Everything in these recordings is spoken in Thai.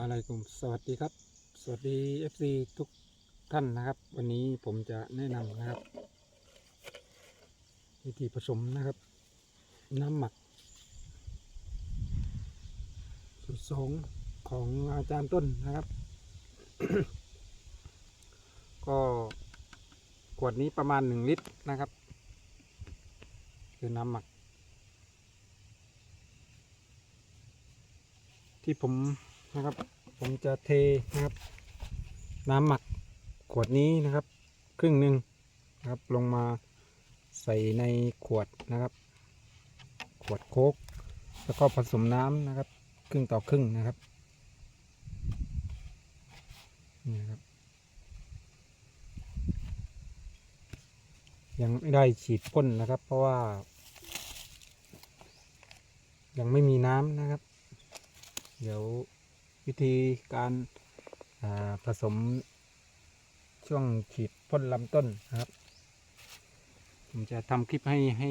อะไรกุมสวัสดีครับ สวัสดี FC ทุกท่านนะครับ วันนี้ผมจะแนะนำนะครับ วิธีผสมนะครับ น้ำหมัก สูตรสองของอาจารย์ต้นนะครับ ก็ขวดนี้ประมาณหนึ่งลิตรนะครับ คือน้ำหมัก ที่ผม นะครับ ผมจะเทนะครับ น้ำหมักขวดนี้นะครับ ครึ่งหนึ่งนะครับลงมาใส่ในขวดนะครับ ขวดโค้กแล้วก็ผสมน้ำนะครับ ครึ่งต่อครึ่งนะครับนี่นะครับ ยังไม่ได้ฉีดพ่นนะครับ เพราะว่า ยังไม่มีน้ำนะครับ เดี๋ยว วิธีการาผสมช่วงฉีดพ่นลำต้นนะครับ ผมจะทำคลิปให้ให้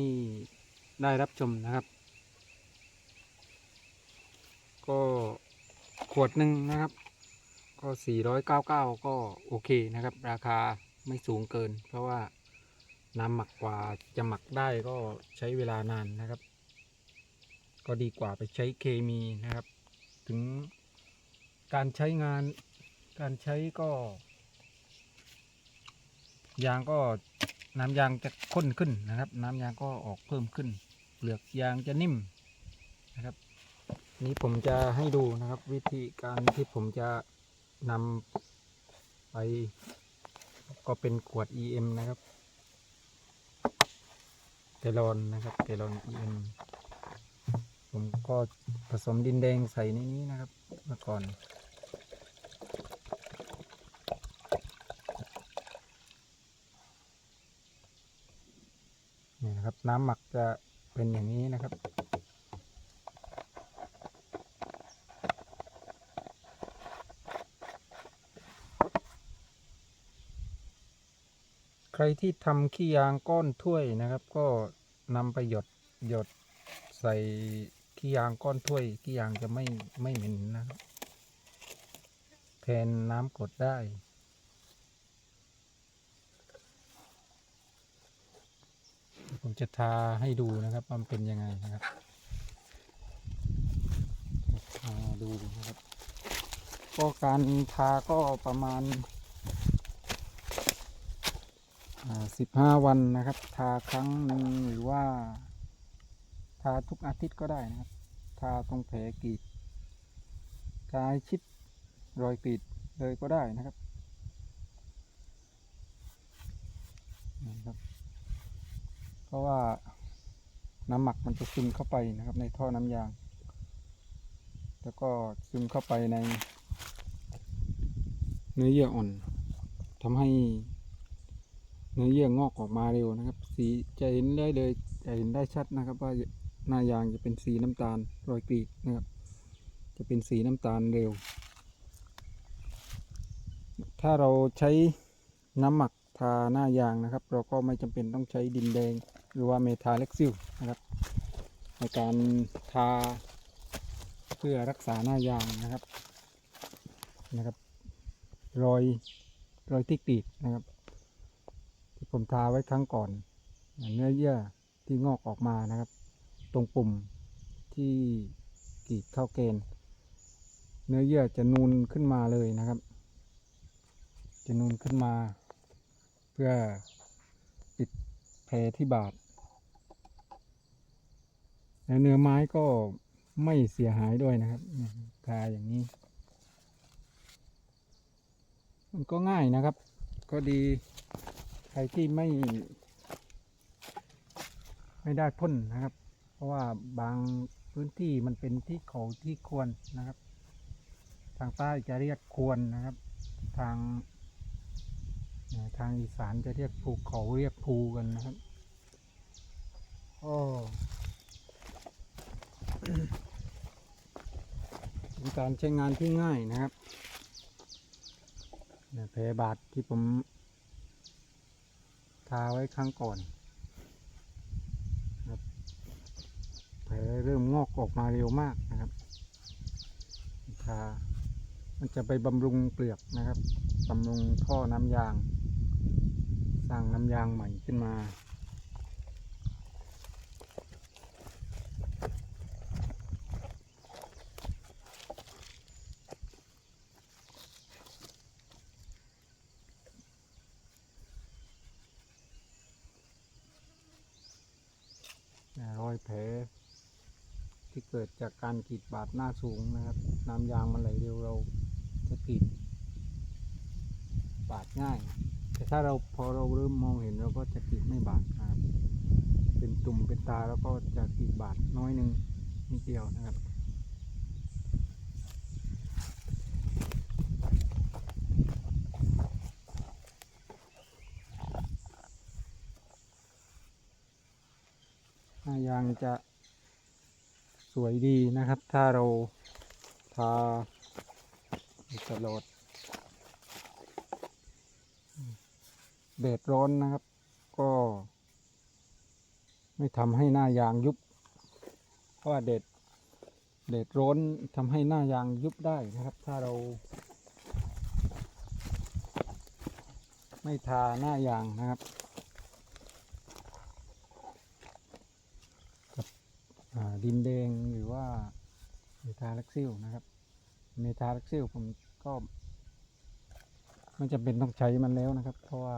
ได้รับชมนะครับ ก็ขวดหนึ่งนะครับ ก็ 499 ก็โอเคนะครับ ราคาไม่สูงเกิน เพราะว่าน้ำหมักกว่าจะหมักได้ก็ใช้เวลานานนะครับ ก็ดีกว่าไปใช้เคมีนะครับ ถึง การใช้งาน การใช้ก็ ยางก็น้ำยางจะข้นขึ้นนะครับ น้ำยางก็ออกเพิ่มขึ้น เปลือกยางจะนิ่มนะครับ นี้ผมจะให้ดูนะครับ วิธีการที่ผมจะนำไป ก็เป็นขวด EM นะครับแกลอนนะครับแกลลอน EM ผมก็ผสมดินแดงใส่ในนี้นะครับเมื่อก่อน น้ำหมักจะเป็นอย่างนี้นะครับใครที่ทำขี้ยางก้อนถ้วยนะครับ ก็นำไปหยดหยดใส่ขี้ยางก้อนถ้วยขี้ยางจะไม่ไม่เหม็นนะครับแทนน้ำกดได้ ผมจะทาให้ดูนะครับว่ามันเป็นยังไงนะครับทาดูนะครับ ก็การทาก็ประมาณสิบห้าวันนะครับ ทาครั้งหนึ่งหรือว่า ทาทุกอาทิตย์ก็ได้นะครับ ทาตรงแผลกรีดทาให้ชิดรอยกรีดเลยก็ได้นะครับนะครับ เพราะว่าน้ำหมักมันจะซึมเข้าไปนะครับ ในท่อน้ำยาง แล้วก็ซึมเข้าไปใน เนื้อเยื่ออ่อนทำให้เนื้อเยื่องอกออกมาเร็วนะครับ สีจะเห็นได้เลยจะเห็นได้ชัดนะครับ ว่าหน้ายางจะเป็นสีน้ำตาลรอยกรีดนะครับ จะเป็นสีน้ำตาลเร็ว ถ้าเราใช้น้ำหมักทาหน้ายางนะครับ เราก็ไม่จำเป็นต้องใช้ดินแดง หรือว่าเมทาเล็กซิลนะครับ ในการทาเพื่อรักษาหน้ายางนะครับนะครับ รอยรอยที่กรีดนะครับ ที่ผมทาไว้ครั้งก่อน เนื้อเยื่อที่งอกออกมานะครับ ตรงปุ่มที่กรีดเข้าเกณฑ์เนื้อเยื่อจะนูนขึ้นมาเลยนะครับ จะนูนขึ้นมา เพื่อปิดแผลที่บาด แล้วเนื้อไม้ก็ไม่เสียหายด้วยนะครับทาอย่างนี้ มันก็ง่ายนะครับ ก็ดีใครที่ไม่ ไม่ได้พ่นนะครับ เพราะว่าบางพื้นที่มันเป็นที่เขาที่ควรนะครับ ทางใต้จะเรียกควรนะครับ ทางทางอีสานจะเรียกภูเขาเรียกภูกันนะครับ โอ้ เป็นการใช้งานที่ง่ายนะครับแผลบาดที่ผมทาไว้ครั้งก่อนครับแผลเริ่มงอกออกมาเร็วมากนะครับทามันจะไปบำรุงเปลือกนะครับบำรุงท่อน้ำยาง สร้างน้ำยางใหม่ขึ้นมา อ่ารอยแผลที่ เกิดจากการกรีดบาดหน้าสูงนะครับ น้ำยางมันไหลเร็วเราจะกรีดบาดง่าย แต่ถ้าเราพอเราเริ่มมองเห็นเราก็จะกรีดไม่บาดครับ เป็นตุ่มเป็นตาแล้วก็จะกรีดบาดน้อยหนึ่งนิดเดียวนะครับยางจะ สวยดีนะครับ ถ้าเราทาตลอดแดดร้อนนะครับ ก็ ไม่ทำให้หน้ายางยุบ เพราะว่าแดดแดดร้อนทำให้หน้ายางยุบได้นะครับ ถ้าเรา ไม่ทาหน้ายางนะครับ อ่า ดินแดงหรือว่าเมทาลักซิลนะครับ เมทาลักซิลผมก็ไม่จำเป็นต้องใช้มันแล้วนะครับ เพราะว่า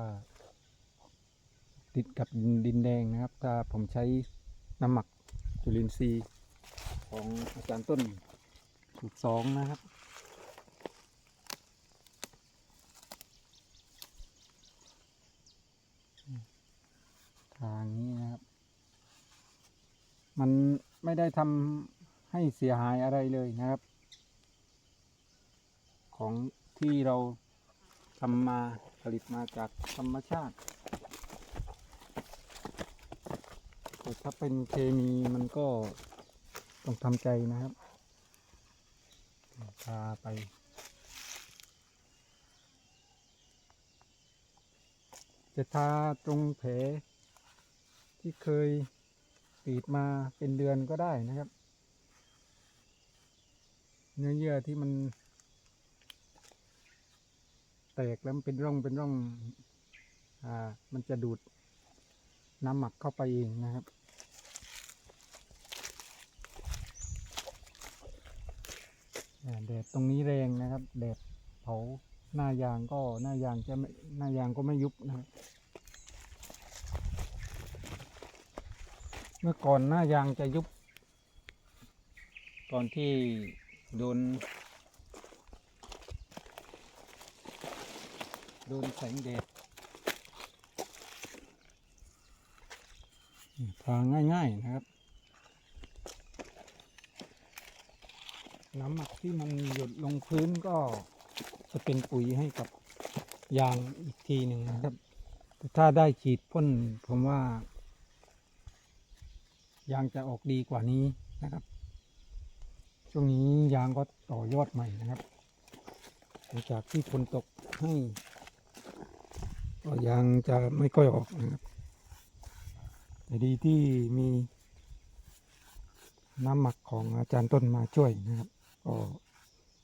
ติดกับดินแดงนะครับ ถ้าผมใช้น้ำหมักจุลินทรีย์ของอาจารย์ต้นสูตรสองนะครับทางนี้นะครับ มันไม่ได้ทำให้เสียหายอะไรเลยนะครับ ของที่เราทำมาผลิตมาจากธรรมชาติแต่ถ้าเป็นเคมีมันก็ต้องทำใจนะครับพาไปจะทาตรงแผลที่เคย ปีดมาเป็นเดือนก็ได้นะครับ เนื้อเยื่อที่มัน แตกแล้วมันเป็นร่องเป็นร่อง อ่า มันจะดูดน้ำหมักเข้าไปเองนะครับแดดตรงนี้แรงนะครับ แดดเผาหน้ายางก็หน้ายางจะไม่หน้ายางก็ไม่ยุบนะครับ เมื่อก่อนหน้ายางจะยุบ ตอนที่โดน โดนแสงแดดทางง่าย ๆ นะครับ น้ำหมักที่มันหยดลงพื้นก็จะเป็นปุ๋ยให้กับยางอีกทีหนึ่งนะครับ ถ้าได้ฉีดพ่นผมว่า ยางจะออกดีกว่านี้นะครับ ช่วงนี้ยางก็ต่อยอดใหม่นะครับหลังจากที่ฝนตกให้ก็ยางจะไม่ค่อยออกนะครับแต่ดีที่มีน้ำหมักของอาจารย์ต้นมาช่วยนะครับ ก็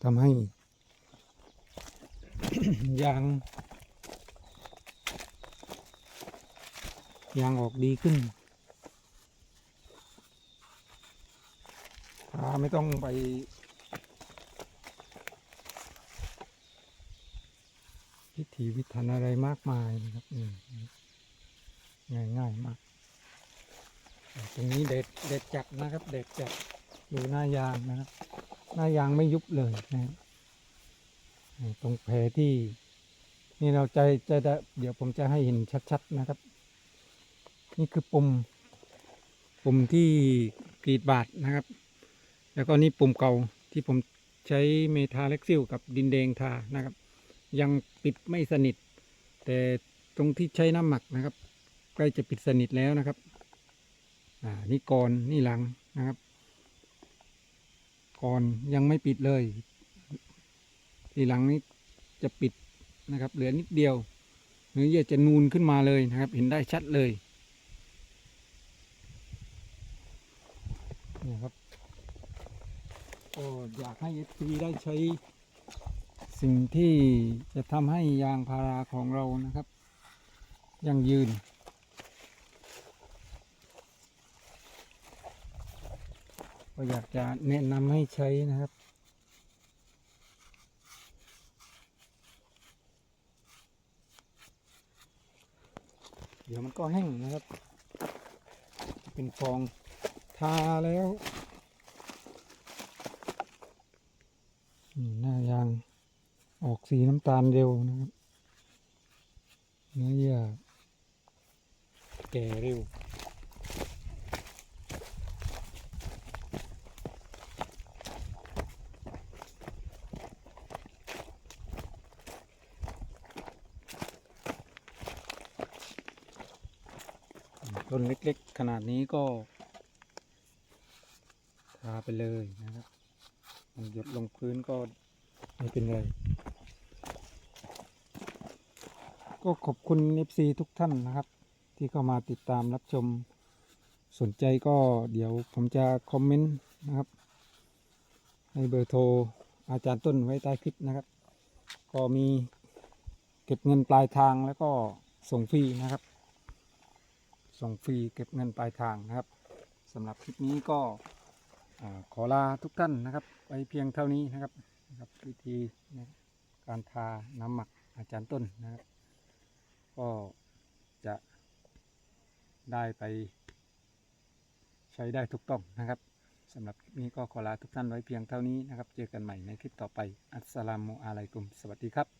ทำให้ ยาง ยางออกดีขึ้น อ่า ไม่ต้องไป พิถีพิถันอะไรมากมายนะครับง่ายง่ายมาก ตรงนี้เด็ดเด็ดจัดนะครับ เด็ดจัดดูหน้ายางนะครับ หน้ายางไม่ยุบเลยนะตรงแผลที่ นี่เราใจะจะเดี๋ยวผมจะให้เห็นชัด ๆ นะครับ นี่คือปุ่มปุ่มที่กรีดบาดนะครับ แล้วก็นี่ปุ่มเก่าที่ผมใช้เมทาเล็กซิลกับดินแดงทานะครับ ยังปิดไม่สนิท แต่ตรงที่ใช้น้ำหมักนะครับใกล้จะปิดสนิทแล้วนะครับ อ่านี่ก่อนนี่หลังนะครับ ก่อนยังไม่ปิดเลย ทีหลังนี้จะปิดนะครับ เหลือนิดเดียวเนื้อเยื่อจะนูนขึ้นมาเลยนะครับ เห็นได้ชัดเลยนี่ครับ ก็อยากให้ FP ได้ใช้ สิ่งที่จะทำให้ยางพาราของเรานะครับยั่งยืน ก็อยากจะแนะนำให้ใช้นะครับเดี๋ยวมันก็แห้งนะครับ เป็นฟอง ทาแล้วนี่หน้ายาง ออกสีน้ำตาลเร็วนะครับเนื้อเยื่อแก่เร็วต้นเล็กๆ ขนาดนี้ก็ทาไปเลยนะครับ มันหยดลงพื้นก็ไม่เป็นไร ก็ขอบคุณ FC ทุกท่านนะครับ ที่เข้ามาติดตามรับชมสนใจก็เดี๋ยวผมจะคอมเมนต์นะครับ ให้เบอร์โทรอาจารย์ต้นไว้ใต้คลิปนะครับ ก็มีเก็บเงินปลายทางแล้วก็ส่งฟรีนะครับ ส่งฟรีเก็บเงินปลายทางนะครับสำหรับคลิปนี้ก็ขอลาทุกท่านนะครับไปเพียงเท่านี้นะครับนะครับวิธีการทาน้ำหมักอาจารย์ต้นนะครับ ก็จะได้ไป ใช้ได้ถูกต้องนะครับสำหรับคลิปนี้ก็ขอลาทุกท่านไว้เพียงเท่านี้นะครับ เจอกันใหม่ในคลิปต่อไป อัสสลามุอะลัยกุม สวัสดีครับ